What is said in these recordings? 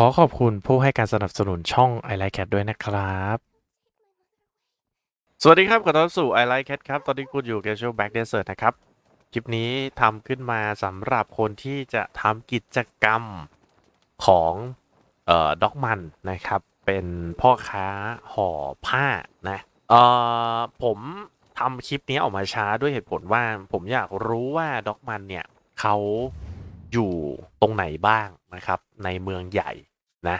ขอขอบคุณผู้ให้การสนับสนุนช่อง i Like Cat ด้วยนะครับ สวัสดีครับ ขอต้อนรับสู่ i Like Cat ครับ ตอนนี้คุณอยู่กับช่วง Back Desert นะครับ คลิปนี้ทำขึ้นมาสำหรับคนที่จะทำกิจกรรมของเอ่อด็อกมันนะครับ เป็นพ่อค้าห่อผ้านะเอ่อผมทำคลิปนี้ออกมาช้าด้วยเหตุผลว่า ผมอยากรู้ว่าด็อกมันเนี่ยเขา อยู่ตรงไหนบ้างนะครับ ในเมืองใหญ่นะ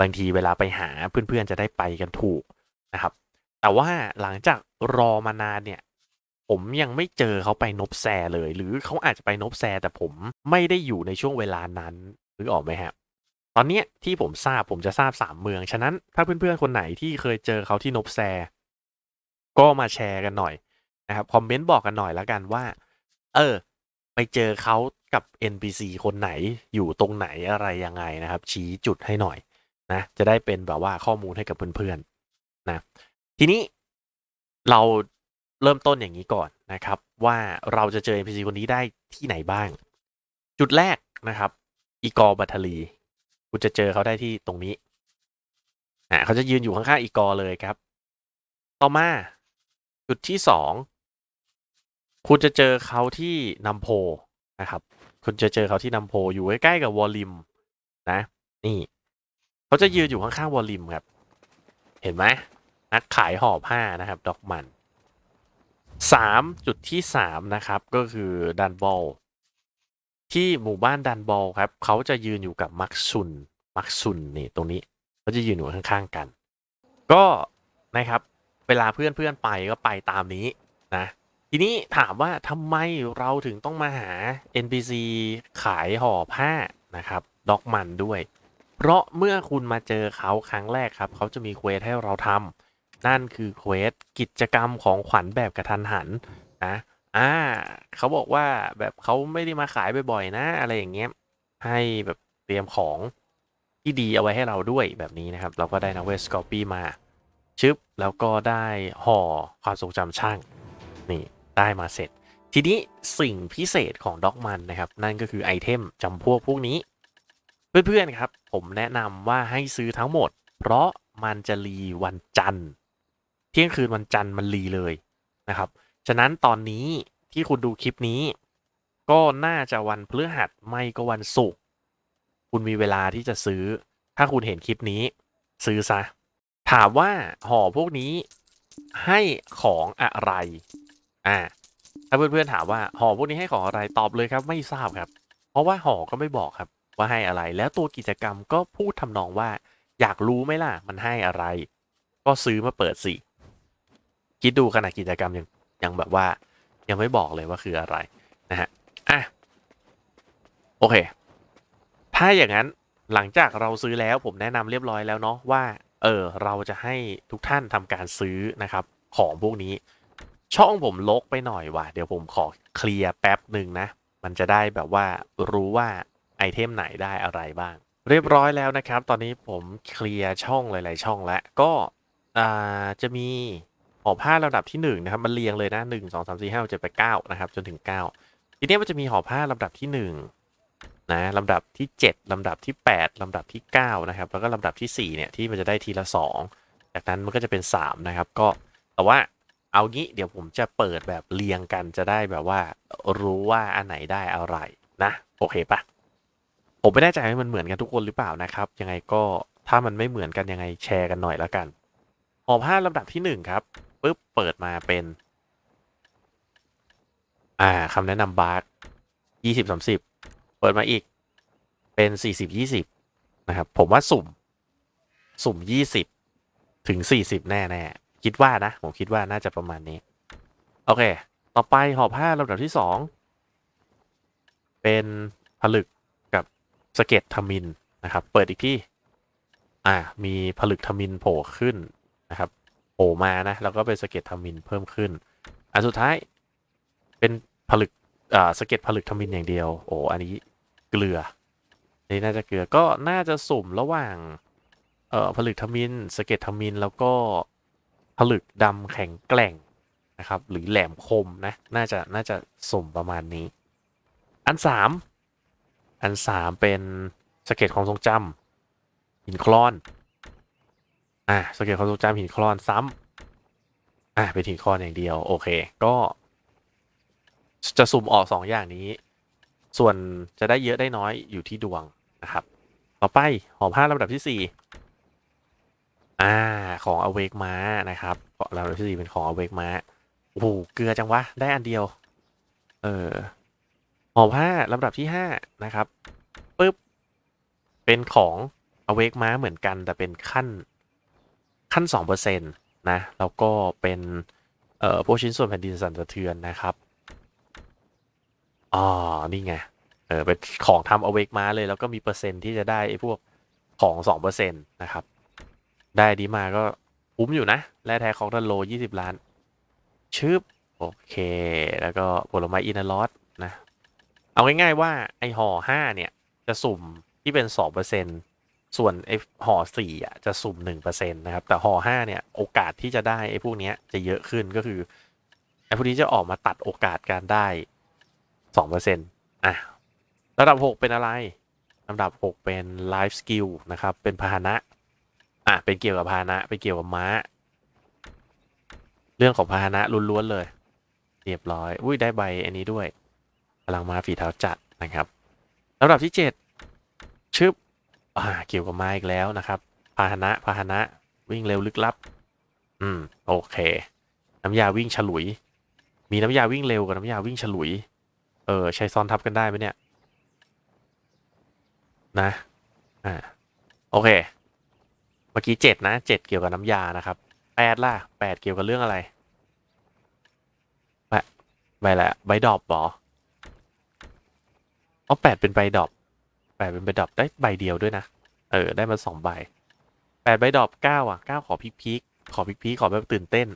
บางทีเวลาไปหาเพื่อนๆจะได้ไปกันถูกนะครับ แต่ว่าหลังจากรอมานานเนี่ย ผมยังไม่เจอเขาไปนบแซเลย หรือเขาอาจจะไปนบแซแต่ผมไม่ได้อยู่ในช่วงเวลานั้นนึกอออกไหมครับตอนเนี้ยที่ผมทราบผมจะทราบสามเมือง ฉะนั้นถ้าเพื่อนๆคนไหนที่เคยเจอเขาที่นบแซ ก็มาแชร์กันหน่อยนะครับคอมเมนต์บอกกันหน่อยแล้วกันว่า เออ ไปเจอเขา กับ NPC คนไหนอยู่ตรงไหนอะไรยังไงนะครับ ชี้จุดให้หน่อยนะจะได้เป็นแบบว่าข้อมูลให้กับเพื่อนๆนะทีนี้เราเริ่มต้นอย่างนี้ก่อนนะครับ ว่าเราจะเจอ NPC คนนี้ได้ที่ไหนบ้าง จุดแรกนะครับอีกอร์บัตทลี คุณจะเจอเขาได้ที่ตรงนี้อ่าเขาจะยืนอยู่ข้างๆอีกอร์เลยครับ ต่อมาจุดที่สองคุณจะเจอเขาที่นัมโพนะครับ คุณจะเจอเขาที่นัมโพอยู่ใกล้ๆกับวอลลิมนะ นี่เขาจะยืนอยู่ข้างๆวอลลิมครับ เห็นไหมนักขายห่อผ้านะครับ ดอกมันสามจุดที่สามนะครับ ก็คือดันบอลที่หมู่บ้านดันบอลครับ เขาจะยืนอยู่กับมักซุน มักซุนนี่ตรงนี้เขาจะยืนอยู่ข้างๆกัน ก็นะครับ เวลาเพื่อนๆไปก็ไปตามนี้นะ ทีนี้ถามว่าทำไมเราถึงต้องมาหา NPC ขายห่อผ้านะครับด็อกมันด้วย เพราะเมื่อคุณมาเจอเขาครั้งแรกครับ เขาจะมีเควสให้เราทำนั่นคือเควสกิจกรรมของขวัญแบบกระทันหันนะอ่าเขาบอกว่าแบบเขาไม่ได้มาขายบ่อยๆ นะ อะไรอย่างเงี้ยให้แบบเตรียมของที่ดีเอาไว้ให้เราด้วยแบบนี้นะครับ เราก็ได้นักเวสกอปี้มาชึบแล้วก็ได้ห่อความทรงจำช่างนี่ ได้มาเสร็จ ทีนี้สิ่งพิเศษของด็อกมันนะครับ นั่นก็คือไอเทมจำพวกพวกนี้ เพื่อนๆครับ ผมแนะนำว่าให้ซื้อทั้งหมด เพราะมันจะรีวันจันทร์ เที่ยงคืนวันจันทร์มันรีเลยนะครับ ฉะนั้นตอนนี้ที่คุณดูคลิปนี้ ก็น่าจะวันพฤหัสไม่ก็วันศุกร์คุณมีเวลาที่จะซื้อ ถ้าคุณเห็นคลิปนี้ ซื้อซะ ถามว่าห่อพวกนี้ให้ของอะไร อ่าถ้าเพื่อนๆถามว่าห่อพวกนี้ให้ของอะไรตอบเลยครับ ไม่ทราบครับ เพราะว่าห่อก็ไม่บอกครับ ว่าให้อะไร แล้วตัวกิจกรรมก็พูดทำนองว่า อยากรู้ไหมล่ะ มันให้อะไร ก็ซื้อมาเปิดสิคิดดูขนาดกิจกรรมยังยังแบบว่า ยังไม่บอกเลยว่าคืออะไรนะฮะอะโอเค ถ้าอย่างนั้นหลังจากเราซื้อแล้วผมแนะนำเรียบร้อยแล้วเนาะว่า เออเราจะให้ทุกท่านทำการซื้อนะครับ ของพวกนี้ ช่องผมลกไปหน่อยว่ะ เดี๋ยวผมขอเคลียร์แป๊บหนึ่งนะ มันจะได้แบบว่ารู้ว่าไอเทมไหนได้อะไรบ้าง เรียบร้อยแล้วนะครับ ตอนนี้ผมเคลียร์ช่องหลาย ๆ ช่องแล้ว ก็จะมีห่อผ้าลำดับที่1นะครับมันเรียงเลยนะ 1 2 3 4 5 6 7 8 9นะครับจนถึง 9 ทีนี้มันจะมีห่อผ้าลำดับที่1นะลำดับที่ 7 ลำดับที่ 8 ลำดับที่ 9 นะครับ แล้วก็ลำดับที่ 4 เนี่ย ที่มันจะได้ทีละ 2 จากนั้นมันก็จะเป็น 3 นะครับ ก็แต่ว่า เอางี้เดี๋ยวผมจะเปิดแบบเรียงกันจะได้แบบว่า รู้ว่าอันไหนได้อะไรนะ โอเคปะผมไม่แน่ใจว่ามันเหมือนกันทุกคนหรือเปล่านะครับ ยังไงก็ถ้ามันไม่เหมือนกันยังไงแชร์กันหน่อยแล้วกันห่อผ้าลำดับที่หนึ่งครับปุ๊บเปิดมาเป็น อ่าคำแนะนำบาร์กยี่สิบสามสิบเปิดมาอีกเป็นสี่สิบยี่สิบนะครับ ผมว่าสุ่ม สุ่มยี่สิบถึงสี่สิบแน่แน่ คิดว่านะ ผมคิดว่าน่าจะประมาณนี้ โอเค ต่อไปห่อผ้าลำดับที่สอง เป็นผลึกกับสเก็ตทามินนะครับ เปิดอีกที่ อ่า มีผลึกทามินโผล่ขึ้นนะครับโผล่มานะ แล้วก็เป็นสเก็ตทามินเพิ่มขึ้น อันสุดท้ายเป็นผลึกอ่าสเก็ตผลึกทามินอย่างเดียว โอ้อันนี้เกลือนี่น่าจะเกลือก็น่าจะสุ่มระหว่างเอ่อผลึกทามินสเก็ตทามินแล้วก็ ผลึกดำแข็งแกร่งนะครับ หรือแหลมคมนะ น่าจะน่าจะสุ่มประมาณนี้ อันสามอันสามเป็นสเก็ตของทรงจหินคลอนอะสเก็ตความทรงจำหินคลอนซ้ำอะเป็นหินคลอนอย่างเดียว โอเค ก็ จะสุ่มออกสองอย่างนี้ ส่วนจะได้เยอะได้น้อยอยู่ที่ดวงนะครับ ต่อไปหอผ้าลำดับที่สี่ อ่า ของอเวกม้านะครับของลำดับที่สี่เป็นของอเวกม้าโอ้โหเกลือจังวะ ได้อันเดียว เออหอผ้าลำดับที่ห้านะครับปึ๊บเป็นของอเวกม้าเหมือนกันแต่เป็นขั้นขั้นสองเปอร์เซ็นต์นะแล้วก็เป็นเอ่อพวกชิ้นส่วนแผ่นดินสั่นสะเทือนนะครับอ๋อนี่ไงเออเป็นของทำอเวกมาเลยแล้วก็มีเปอร์เซ็นต์ที่จะได้ไอ้พวกของสองเปอร์เซ็นต์นะครับ ได้ดีมาก็คุ้มอยู่นะและแท้ของทันโลยี่สิบล้านชึบโอเค แล้วก็ผลไม้อินาลอสนะ เอาง่ายๆว่าไอห่อห้าเนี่ย จะสุ่มที่เป็นสองเปอร์เซ็นส่วนไอห่อสี่อะจะสุ่มหนึ่งเปอร์เซ็นต์นะครับ แต่ห่อห้าเนี่ย โอกาสที่จะได้ไอพวกเนี้ยจะเยอะขึ้นก็คือไอพวกนี้จะออกมาตัดโอกาสการได้สองเปอร์เซ็นต์อะระดับ6เป็นอะไรลำดับ 6 เป็น life skill นะครับ เป็นพาหนะ อะเป็นเกี่ยวกับพาหนะเป็นเกี่ยวกับม้า เรื่องของพาหนะล้วนๆเลย เรียบร้อย อุ้ยได้ใบอันนี้ด้วยพลังม้าฝีเท้าจัดนะครับลำดับที่7ชึบอ่าเกี่ยวกับม้าอีกแล้วนะครับ พาหนะพาหนะวิ่งเร็วลึกลับ อืม โอเค น้ำยาวิ่งฉลุย มีน้ำยาวิ่งเร็วกับน้ำยาวิ่งฉลุย เออ ใช้ซ้อนทับกันได้ไหมเนี่ย นะ อ่า โอเค มื่อกี้เจ็ดนะเจ็ดเกี่ยวกับน้ำยานะครับแปดล่ะแปดเกี่ยวกับเรื่องอะไรใบใบละใบดอบหรออ๋อแปดเป็นใบดอบแปดเป็นใบดอบได้ใบเดียวด้วยนะ เออ ได้มาสองใบแปดใบดอบเก้าอะเก้าขอพิกพิกขอพิกพิกขอแบบตื่นเต้น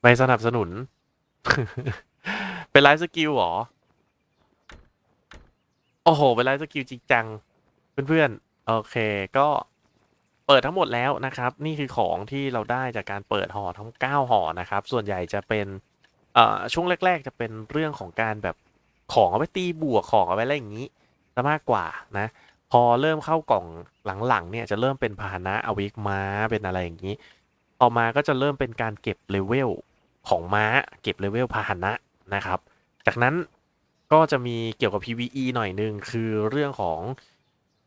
ใบสนับสนุน เป็นไลฟ์สกิลหรอ โอ้โห เป็นไลฟ์สกิลจริงจัง เพื่อนๆ โอเคก็เปิดทั้งหมดแล้วนะครับ นี่คือของที่เราได้จากการเปิดห่อทั้ง 9ห่อนะครับ ส่วนใหญ่จะเป็นเอ่อช่วงแรก ๆ จะเป็นเรื่องของการแบบของเอาไว้ตีบวกของเอาไว้อะไรอย่างนี้ซะมากกว่านะ พอเริ่มเข้ากล่องหลังๆเนี่ยจะเริ่มเป็นพาหนะอวิกม้าเป็นอะไรอย่างนี้ ต่อมาก็จะเริ่มเป็นการเก็บเลเวลของม้า เก็บเลเวลพาหนะนะครับ จากนั้นก็จะมีเกี่ยวกับ PVE หน่อยนึงคือเรื่องของ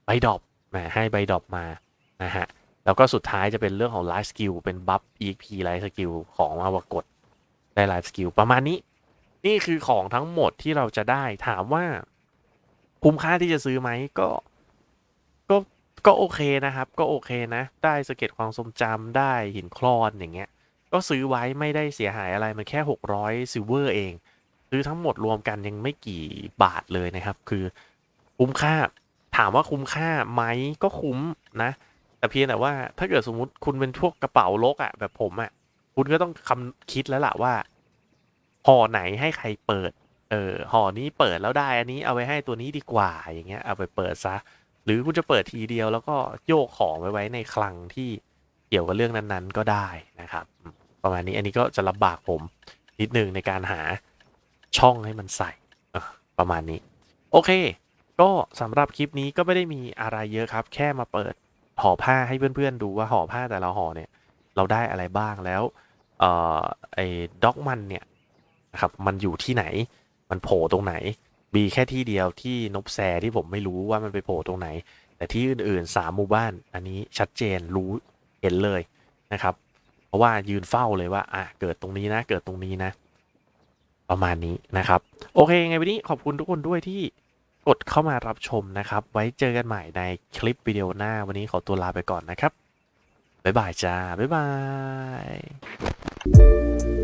ใบดอบ นะให้ใบดอบมานะฮะแล้วก็สุดท้ายจะเป็นเรื่องของ Life Skill เป็นบัฟ EXP Life Skill ของมาวกดได้ Life Skill ประมาณนี้ นี่คือของทั้งหมดที่เราจะได้ถามว่า คุ้มค่าที่จะซื้อไหมก็ก็ก็โอเคนะครับ ก็โอเคนะ ได้สเก็ตความทรงจำได้หินคลอนอย่างเงี้ย ก็ซื้อไว้ไม่ได้เสียหายอะไรมันแค่ 600ซิลเวอร์เอง ซื้อทั้งหมดรวมกันยังไม่กี่บาทเลยนะครับ คือคุ้มค่า ถามว่าคุ้มค่าไหมก็คุ้มนะ แต่เพียงแต่ว่าถ้าเกิดสมมติคุณเป็นพวกกระเป๋าลกอะ่ะ แบบผมอะ่ะ คุณก็ต้องคำคิดแล้วล่ะว่าห่อไหนให้ใครเปิด เออห่อนี้เปิดแล้วได้ อันนี้เอาไว้ให้ตัวนี้ดีกว่าอย่างเงี้ย เอาไปเปิดซะ หรือคุณจะเปิดทีเดียวแล้วก็โยกของไว้ไว้ในคลังที่เกี่ยวกับเรื่องนั้นๆ ก็ได้นะครับ ประมาณนี้อันนี้ก็จะลำบากผมนิดนึงในการหาช่องให้มันใส่ประมาณนี้ โอเค ก็สำหรับคลิปนี้ก็ไม่ได้มีอะไรเยอะครับ แค่มาเปิดห่อผ้าให้เพื่อนๆ ดูว่าห่อผ้าแต่ละห่อเนี่ย เราได้อะไรบ้างแล้วเอ่อไอ้ด็อกมันเนี่ยนะครับมันอยู่ที่ไหน มันโผล่ตรงไหนมีแค่ที่เดียวที่นบแซที่ผมไม่รู้ว่ามันไปโผล่ตรงไหน แต่ที่อื่นๆสามหมู่บ้าน อันนี้ชัดเจนรู้เห็นเลยนะครับ เพราะว่ายืนเฝ้าเลยว่าอะเกิดตรงนี้นะ เกิดตรงนี้นะ ประมาณนี้นะครับ โอเคไงวันนี้ขอบคุณทุกคนด้วยที่ กดเข้ามารับชมนะครับ ไว้เจอกันใหม่ในคลิปวิดีโอหน้า วันนี้ขอตัวลาไปก่อนนะครับ บ๊ายบายจ้า บ๊ายบาย